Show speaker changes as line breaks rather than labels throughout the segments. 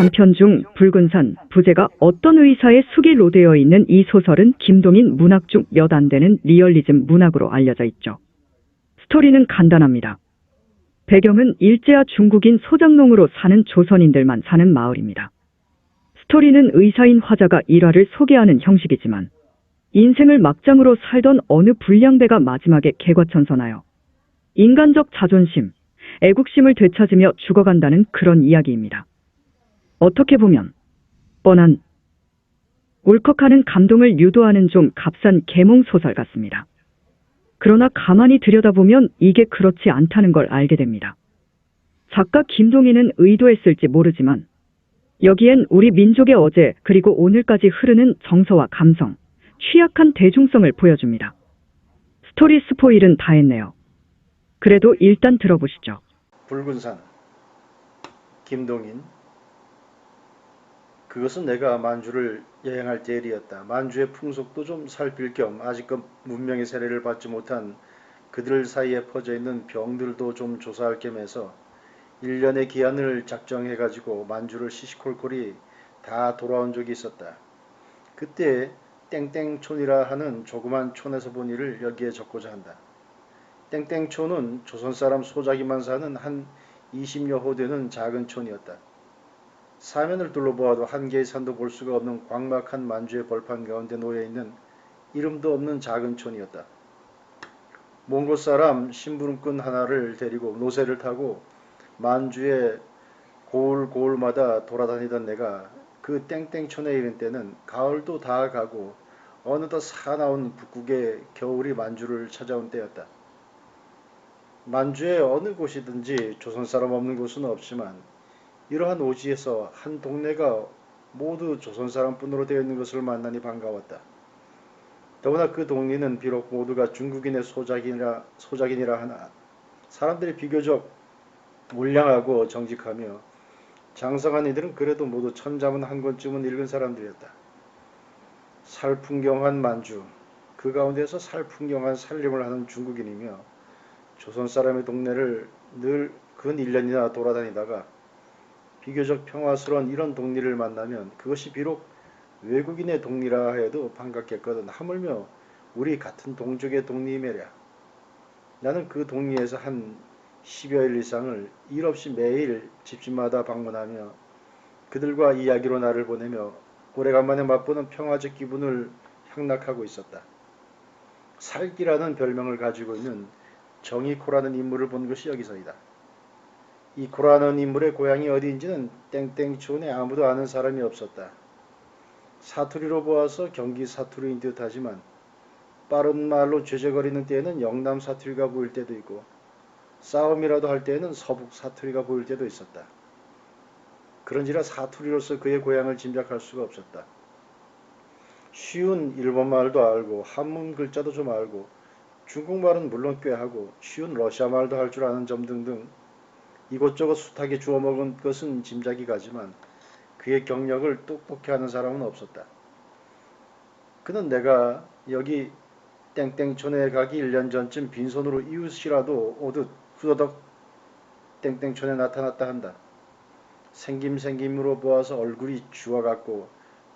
단편 중 붉은 산 부제가 어떤 의사의 숙이 로되어 있는 이 소설은 김동인 문학 중 몇 안 되는 리얼리즘 문학으로 알려져 있죠. 스토리는 간단합니다. 배경은 일제와 중국인 소장농으로 사는 조선인들만 사는 마을입니다. 스토리는 의사인 화자가 일화를 소개하는 형식이지만 인생을 막장으로 살던 어느 불량배가 마지막에 개과천선하여 인간적 자존심, 애국심을 되찾으며 죽어간다는 그런 이야기입니다. 어떻게 보면 뻔한 울컥하는 감동을 유도하는 좀 값싼 계몽 소설 같습니다. 그러나 가만히 들여다보면 이게 그렇지 않다는 걸 알게 됩니다. 작가 김동희는 의도했을지 모르지만 여기엔 우리 민족의 어제 그리고 오늘까지 흐르는 정서와 감성, 취약한 대중성을 보여줍니다. 스토리 스포일은 다 했네요. 그래도 일단 들어보시죠.
붉은 산 김동인 그것은 내가 만주를 여행할 때 일이었다. 만주의 풍속도 좀 살필 겸 아직껏 문명의 세례를 받지 못한 그들 사이에 퍼져 있는 병들도 좀 조사할 겸 해서 1년의 기한을 작정해 가지고 만주를 시시콜콜이 다 돌아온 적이 있었다. 그때 땡땡촌이라 하는 조그만 촌에서 본 일을 여기에 적고자 한다. 땡땡촌은 조선 사람 소작이만 사는 한 20여 호 되는 작은 촌이었다. 사면을 둘러보아도 한 개의 산도 볼 수가 없는 광막한 만주의 벌판 가운데 놓여 있는 이름도 없는 작은 촌이었다. 몽골 사람 심부름꾼 하나를 데리고 노새를 타고 만주의 고을 고을마다 돌아다니던 내가 그 땡땡촌에 이른 때는 가을도 다 가고 어느덧 사나운 북극의 겨울이 만주를 찾아온 때였다. 만주의 어느 곳이든지 조선 사람 없는 곳은 없지만 이러한 오지에서 한 동네가 모두 조선 사람뿐으로 되어 있는 것을 만나니 반가웠다. 더구나 그 동네는 비록 모두가 중국인의 소작이라, 소작인이라 하나 사람들이 비교적 몰량하고 정직하며 장성한 이들은 그래도 모두 천자문 한 권쯤은 읽은 사람들이었다. 살풍경한 만주, 그 가운데서 살풍경한 살림을 하는 중국인이며 조선 사람의 동네를 늘 근 1년이나 돌아다니다가 비교적 평화스러운 이런 동리를 만나면 그것이 비록 외국인의 동리라 해도 반갑겠거든 하물며 우리 같은 동족의 동리매랴 나는 그 동리에서 한 10여일 이상을 일 없이 매일 집집마다 방문하며 그들과 이야기로 나를 보내며 오래간만에 맛보는 평화적 기분을 향락하고 있었다. 살기라는 별명을 가지고 있는 정이코라는 인물을 본 것이 여기서이다. 이 코라는 인물의 고향이 어디인지는 땡땡촌에 아무도 아는 사람이 없었다. 사투리로 보아서 경기 사투리인 듯 하지만 빠른 말로 죄죄거리는 때에는 영남 사투리가 보일 때도 있고 싸움이라도 할 때에는 서북 사투리가 보일 때도 있었다. 그런지라 사투리로서 그의 고향을 짐작할 수가 없었다. 쉬운 일본말도 알고 한문 글자도 좀 알고 중국말은 물론 꽤 하고 쉬운 러시아말도 할 줄 아는 점 등등 이곳저곳 숱하게 주워 먹은 것은 짐작이 가지만 그의 경력을 똑똑히 하는 사람은 없었다. 그는 내가 여기 땡땡촌에 가기 1년 전쯤 빈손으로 이웃이라도 오듯 후더덕 땡땡촌에 나타났다 한다. 생김생김으로 보아서 얼굴이 쥐와 같고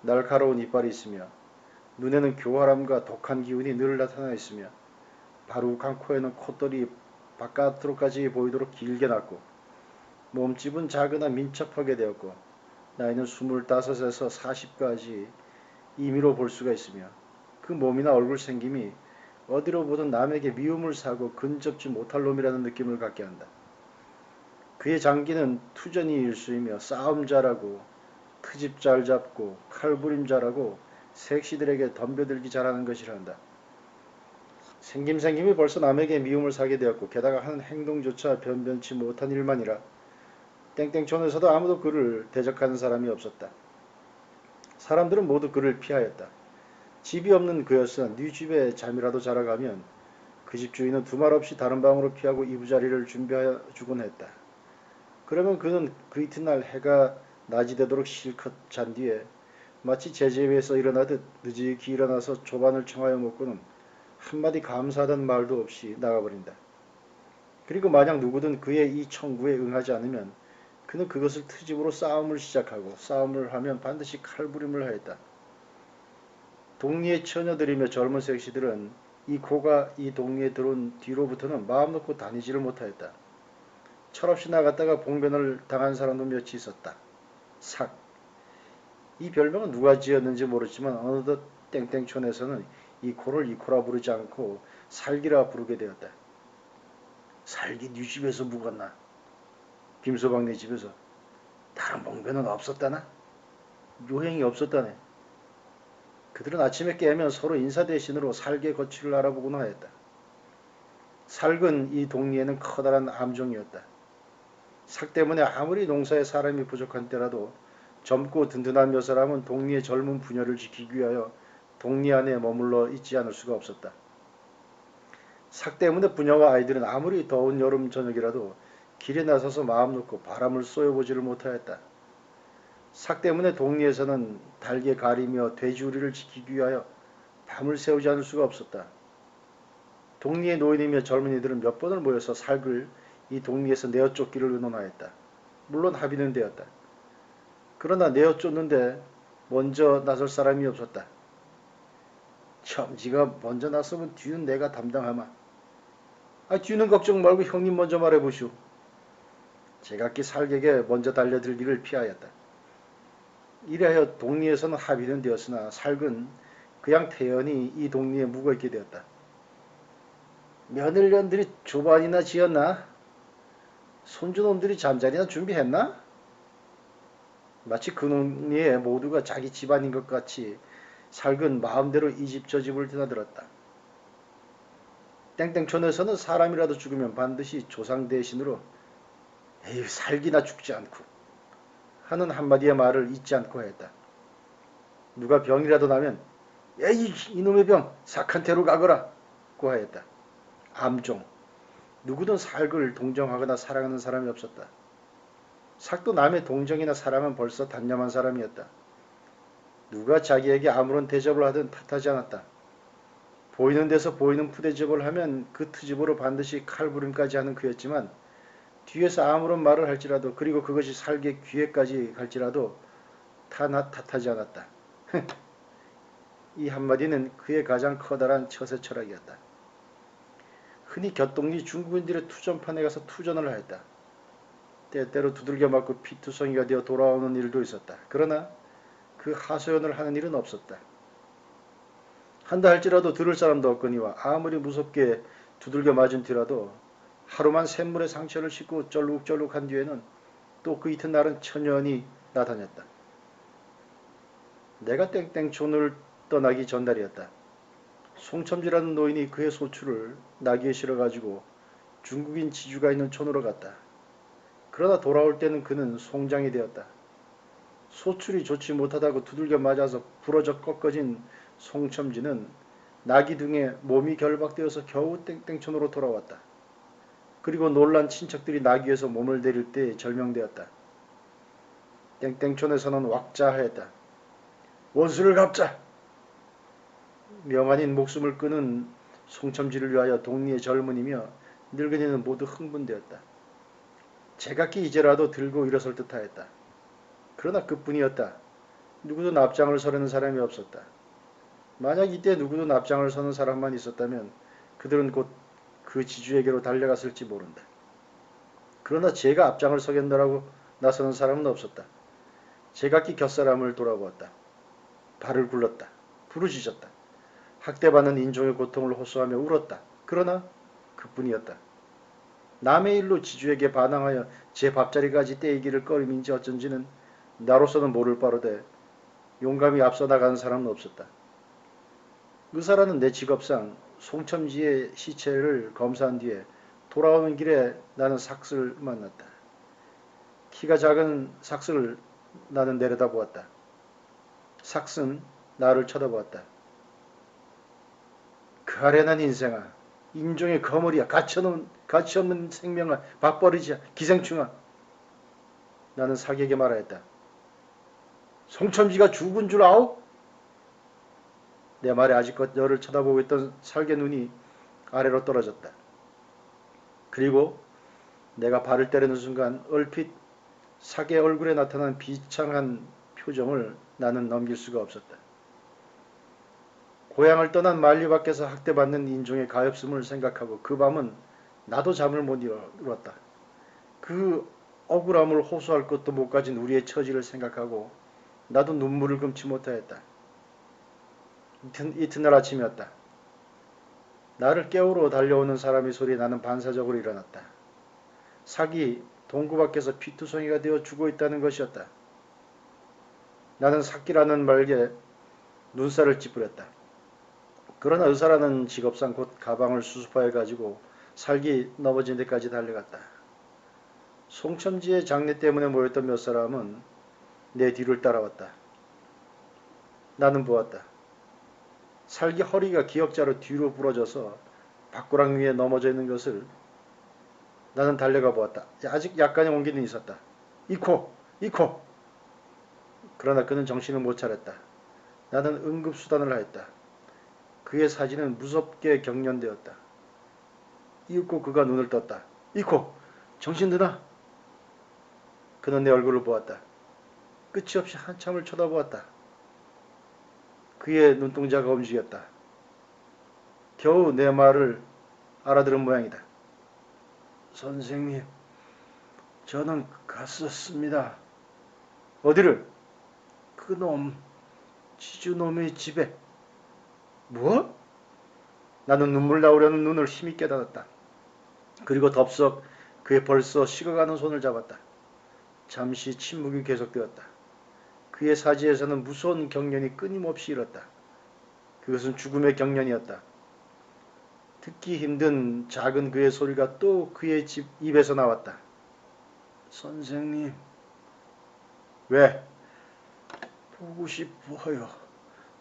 날카로운 이빨이 있으며 눈에는 교활함과 독한 기운이 늘 나타나 있으며 바룩한 코에는 콧돌이 바깥으로까지 보이도록 길게 났고 몸집은 작으나 민첩하게 되었고 나이는 25에서 40까지 임의로 볼 수가 있으며 그 몸이나 얼굴 생김이 어디로 보든 남에게 미움을 사고 근접지 못할 놈이라는 느낌을 갖게 한다. 그의 장기는 투전이 일수이며 싸움 잘하고 트집 잘 잡고 칼부림 잘하고 색시들에게 덤벼들기 잘하는 것이란다. 생김생김이 벌써 남에게 미움을 사게 되었고 게다가 하는 행동조차 변변치 못한 일만이라 땡땡촌에서도 아무도 그를 대적하는 사람이 없었다. 사람들은 모두 그를 피하였다. 집이 없는 그였으나 네 집에 잠이라도 자러 가면 그 집 주인은 두말 없이 다른 방으로 피하고 이부자리를 준비하여 주곤 했다. 그러면 그는 그 이튿날 해가 낮이 되도록 실컷 잔 뒤에 마치 제재위에서 일어나듯 늦게 일어나서 조반을 청하여 먹고는 한마디 감사하다는 말도 없이 나가버린다. 그리고 만약 누구든 그의 이 청구에 응하지 않으면 그는 그것을 트집으로 싸움을 시작하고 싸움을 하면 반드시 칼부림을 하였다. 동리의 처녀들이며 젊은 섹시들은 이 고가 이 동리에 들어온 뒤로부터는 마음 놓고 다니지를 못하였다. 철없이 나갔다가 봉변을 당한 사람도 몇이 있었다. 삭. 이 별명은 누가 지었는지 모르지만 어느덧 땡땡촌에서는 이 코를 이 코라 부르지 않고 살기라 부르게 되었다. 살기 네 집에서 묵었나? 김서방 네 집에서 다른 봉변은 없었다나? 요행이 없었다네. 그들은 아침에 깨면 서로 인사 대신으로 살게 거취를 알아보곤 하였다. 살근 이 동리에는 커다란 암종이었다. 삭 때문에 아무리 농사에 사람이 부족한 때라도 젊고 든든한 몇 사람은 동리의 젊은 부녀를 지키기 위하여 동리 안에 머물러 있지 않을 수가 없었다. 삭 때문에 부녀와 아이들은 아무리 더운 여름 저녁이라도 길에 나서서 마음 놓고 바람을 쏘여보지를 못하였다. 삭 때문에 동리에서는 달게 가리며 돼지우리를 지키기 위하여 밤을 새우지 않을 수가 없었다. 동리의 노인이며 젊은이들은 몇 번을 모여서 살글 이 동리에서 내어 쫓기를 의논하였다. 물론 합의는 되었다. 그러나 내어 쫓는데 먼저 나설 사람이 없었다. 첨지가 먼저 나서면 뒤는 내가 담당하마. 아 뒤는 걱정 말고 형님 먼저 말해보시오. 제각기 살객에 먼저 달려들기를 피하였다. 이래하여 동리에서는 합의는 되었으나 살근 그양 태연히 이 동리에 묵어있게 되었다. 며느리년들이 조반이나 지었나? 손주놈들이 잠자리나 준비했나? 마치 그 동리에 모두가 자기 집안인 것 같이 살근 마음대로 이 집 저 집을 드나들었다. 땡땡촌에서는 사람이라도 죽으면 반드시 조상 대신으로 에휴 살기나 죽지 않고 하는 한마디의 말을 잊지 않고 했다. 누가 병이라도 나면 에이 이놈의 병 사칸테로 가거라 고 하였다. 암종 누구든 살글 동정하거나 사랑하는 사람이 없었다. 삭도 남의 동정이나 사랑은 벌써 단념한 사람이었다. 누가 자기에게 아무런 대접을 하든 탓하지 않았다. 보이는 데서 보이는 푸대접을 하면 그 트집으로 반드시 칼부림까지 하는 그였지만 뒤에서 아무런 말을 할지라도 그리고 그것이 살게 귀에까지 갈지라도 타나 탓하지 않았다. 이 한마디는 그의 가장 커다란 처세 철학이었다. 흔히 곁동리 중국인들의 투전판에 가서 투전을 하였다. 때때로 두들겨 맞고 피투성이가 되어 돌아오는 일도 있었다. 그러나 그 하소연을 하는 일은 없었다. 한다 할지라도 들을 사람도 없거니와 아무리 무섭게 두들겨 맞은 뒤라도 하루만 샘물에 상처를 씻고 쩔룩쩔룩한 뒤에는 또 그 이튿날은 천연히 나타났다. 내가 땡땡촌을 떠나기 전날이었다. 송첨지라는 노인이 그의 소출을 나귀에 실어가지고 중국인 지주가 있는 촌으로 갔다. 그러나 돌아올 때는 그는 송장이 되었다. 소출이 좋지 못하다고 두들겨 맞아서 부러져 꺾어진 송첨지는 나귀 등에 몸이 결박되어서 겨우 땡땡촌으로 돌아왔다. 그리고 놀란 친척들이 나귀에서 몸을 내릴 때 절명되었다. 땡땡촌에서는 왁자하였다. 원수를 갚자! 명한인 목숨을 끊은 송첨지를 위하여 동리의 젊은이며 늙은이는 모두 흥분되었다. 제각기 이제라도 들고 일어설 듯하였다. 그러나 그뿐이었다. 누구도 납장을 서려는 사람이 없었다. 만약 이때 누구도 납장을 서는 사람만 있었다면 그들은 곧 그 지주에게로 달려갔을지 모른다. 그러나 제가 앞장을 서겠노라고 나서는 사람은 없었다. 제각기 곁사람을 돌아보았다. 발을 굴렀다. 부르짖었다. 학대받는 인종의 고통을 호소하며 울었다. 그러나 그뿐이었다. 남의 일로 지주에게 반항하여 제 밥자리까지 떼이기를 꺼림인지 어쩐지는 나로서는 모를 바로되 용감히 앞서 나가는 사람은 없었다. 의사라는 내 직업상 송첨지의 시체를 검사한 뒤에 돌아오는 길에 나는 삭스를 만났다. 키가 작은 삭스를 나는 내려다보았다. 삭스는 나를 쳐다보았다. 그 아련한 인생아, 인종의 거물이야, 가치없는, 가치없는 생명아, 밥버리지야, 기생충아. 나는 사기에게 말하였다. 송첨지가 죽은 줄 아오? 내 말에 아직껏 너를 쳐다보고 있던 살개 눈이 아래로 떨어졌다. 그리고 내가 발을 때리는 순간 얼핏 사계 얼굴에 나타난 비창한 표정을 나는 넘길 수가 없었다. 고향을 떠난 만리 밖에서 학대받는 인종의 가엾음을 생각하고 그 밤은 나도 잠을 못 이뤘다. 그 억울함을 호소할 것도 못 가진 우리의 처지를 생각하고 나도 눈물을 금치 못하였다. 이튿, 이튿날 아침이었다. 나를 깨우러 달려오는 사람의 소리에 나는 반사적으로 일어났다. 사기 동구 밖에서 피투성이가 되어 죽어 있다는 것이었다. 나는 사기라는 말에 눈살을 찌푸렸다. 그러나 의사라는 직업상 곧 가방을 수습하여 가지고 살기 넘어진 데까지 달려갔다. 송천지의 장례 때문에 모였던 몇 사람은 내 뒤를 따라왔다. 나는 보았다. 살기 허리가 기역자로 뒤로 부러져서 밖구랑 위에 넘어져 있는 것을 나는 달려가 보았다. 아직 약간의 온기는 있었다. 이코! 이코! 그러나 그는 정신을 못 차렸다. 나는 응급수단을 하였다. 그의 사진은 무섭게 경련되었다. 이윽고 그가 눈을 떴다. 이코! 정신 드나? 그는 내 얼굴을 보았다. 끝이 없이 한참을 쳐다보았다. 그의 눈동자가 움직였다. 겨우 내 말을 알아들은 모양이다. 선생님, 저는 갔었습니다. 어디를? 그놈, 지주놈의 집에. 뭐? 나는 눈물 나오려는 눈을 힘있게 닫았다. 그리고 덥석 그의 벌써 식어가는 손을 잡았다. 잠시 침묵이 계속되었다. 그의 사지에서는 무서운 경련이 끊임없이 일었다. 그것은 죽음의 경련이었다. 듣기 힘든 작은 그의 소리가 또 그의 집 입에서 나왔다. 선생님, 왜? 보고 싶어요.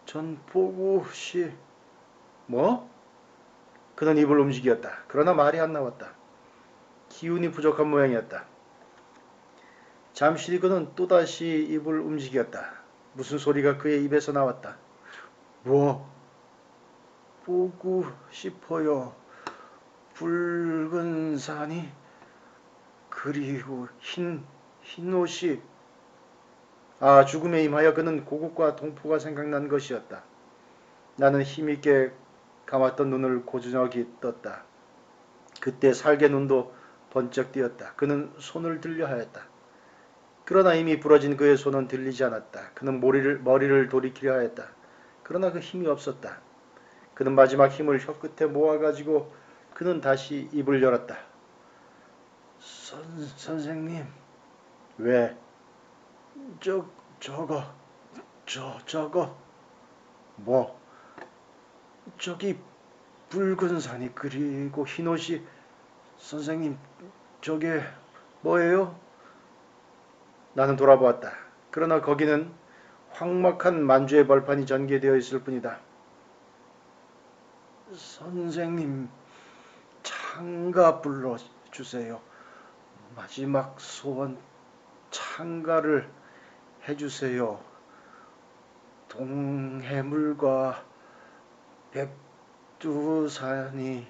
전 보고 싶... 뭐? 그는 입을 움직였다. 그러나 말이 안 나왔다. 기운이 부족한 모양이었다. 잠시 뒤 그는 또다시 입을 움직였다. 무슨 소리가 그의 입에서 나왔다. 뭐? 보고 싶어요. 붉은 산이 그리고 흰, 흰 옷이 아 죽음에 임하여 그는 고국과 동포가 생각난 것이었다. 나는 힘있게 감았던 눈을 고즈넉이 떴다. 그때 살게 눈도 번쩍 뜨었다. 그는 손을 들려 하였다. 그러나 이미 부러진 그의 손은 들리지 않았다. 그는 머리를, 머리를 돌이키려 하였다. 그러나 그 힘이 없었다. 그는 마지막 힘을 혀끝에 모아가지고 그는 다시 입을 열었다. 선, 선생님. 왜? 저, 저거, 저, 저거. 뭐? 저기 붉은 산이 그리고 흰 옷이 선생님 저게 뭐예요? 나는 돌아보았다. 그러나 거기는 황막한 만주의 벌판이 전개되어 있을 뿐이다. 선생님 창가 불러주세요. 마지막 소원 창가를 해주세요. 동해물과 백두산이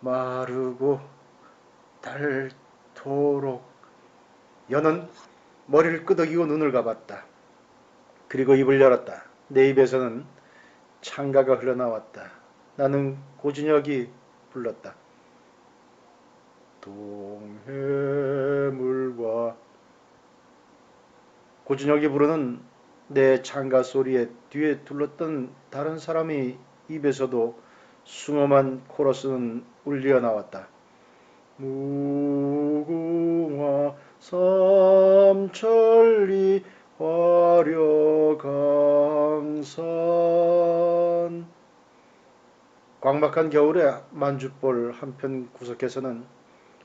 마르고 닳도록 여는 머리를 끄덕이고 눈을 감았다. 그리고 입을 열었다. 내 입에서는 창가가 흘러나왔다. 나는 고준혁이 불렀다. 동해물과 고준혁이 부르는 내 창가 소리에 뒤에 둘렀던 다른 사람의 입에서도 숭엄한 코러스는 울려 나왔다. 무궁화 삼천리 화려강산 광박한 겨울에 만주볼 한편 구석에서는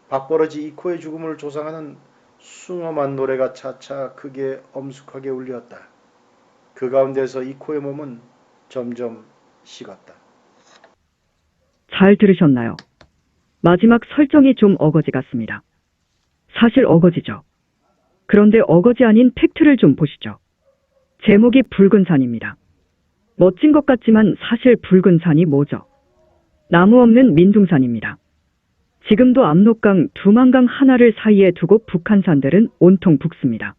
밥버러지 이코의 죽음을 조상하는 숭엄한 노래가 차차 크게 엄숙하게 울렸다. 그 가운데서 이코의 몸은 점점 식었다.
잘 들으셨나요? 마지막 설정이 좀 어거지 같습니다. 사실 어거지죠. 그런데 어거지 아닌 팩트를 좀 보시죠. 제목이 붉은 산입니다. 멋진 것 같지만 사실 붉은 산이 뭐죠? 나무 없는 민둥산입니다. 지금도 압록강, 두만강 하나를 사이에 두고 북한산들은 온통 북습니다.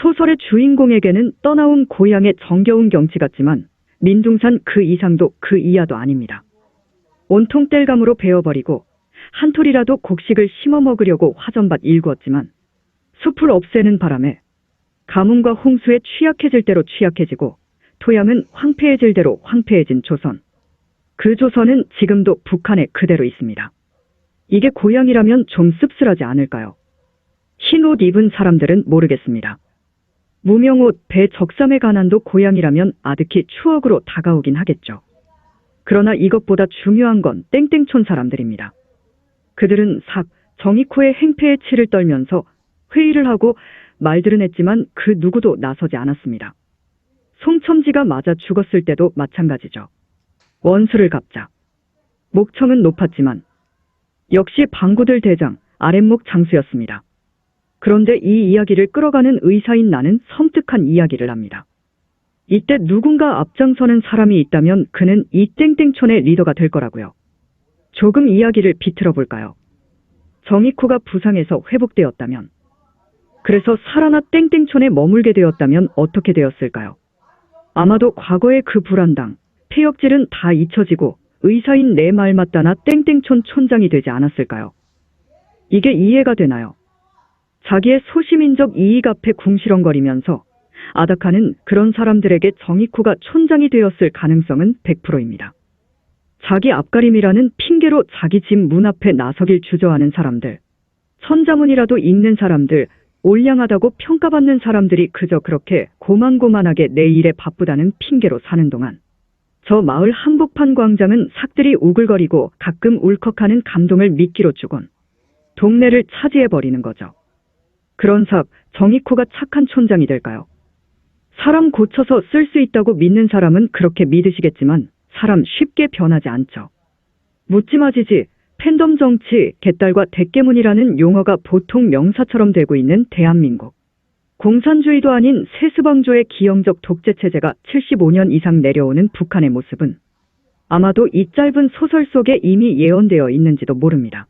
소설의 주인공에게는 떠나온 고향의 정겨운 경치 같지만 민둥산 그 이상도 그 이하도 아닙니다. 온통 땔감으로 베어버리고 한 톨이라도 곡식을 심어 먹으려고 화전밭 일구었지만 숲을 없애는 바람에 가뭄과 홍수에 취약해질 대로 취약해지고 토양은 황폐해질 대로 황폐해진 조선. 그 조선은 지금도 북한에 그대로 있습니다. 이게 고향이라면 좀 씁쓸하지 않을까요? 흰 옷 입은 사람들은 모르겠습니다. 무명옷, 배 적삼의 가난도 고향이라면 아득히 추억으로 다가오긴 하겠죠. 그러나 이것보다 중요한 건 땡땡촌 사람들입니다. 그들은 삭, 정익호의 행패에 치를 떨면서 회의를 하고 말들은 했지만 그 누구도 나서지 않았습니다. 송첨지가 맞아 죽었을 때도 마찬가지죠. 원수를 갚자. 목청은 높았지만 역시 방구들 대장 아랫목 장수였습니다. 그런데 이 이야기를 끌어가는 의사인 나는 섬뜩한 이야기를 합니다. 이때 누군가 앞장서는 사람이 있다면 그는 이 땡땡촌의 리더가 될 거라고요. 조금 이야기를 비틀어 볼까요? 정익호가 부상해서 회복되었다면, 그래서 살아나 땡땡촌에 머물게 되었다면 어떻게 되었을까요? 아마도 과거의 그 불안당, 폐역질은 다 잊혀지고 의사인 내 말 맞다나 땡땡촌 촌장이 되지 않았을까요? 이게 이해가 되나요? 자기의 소시민적 이익 앞에 궁시렁거리면서 아다카는 그런 사람들에게 정익후가 촌장이 되었을 가능성은 100%입니다. 자기 앞가림이라는 핑계로 자기 집 문 앞에 나서길 주저하는 사람들, 천자문이라도 읽는 사람들, 올량하다고 평가받는 사람들이 그저 그렇게 고만고만하게 내 일에 바쁘다는 핑계로 사는 동안 저 마을 한복판 광장은 삭들이 우글거리고 가끔 울컥하는 감동을 미끼로 주곤 동네를 차지해버리는 거죠. 그런 삭, 정익호가 착한 촌장이 될까요? 사람 고쳐서 쓸 수 있다고 믿는 사람은 그렇게 믿으시겠지만 사람 쉽게 변하지 않죠. 묻지마지지, 팬덤 정치, 개딸과 대깨문이라는 용어가 보통 명사처럼 되고 있는 대한민국. 공산주의도 아닌 세스방조의 기형적 독재 체제가 75년 이상 내려오는 북한의 모습은 아마도 이 짧은 소설 속에 이미 예언되어 있는지도 모릅니다.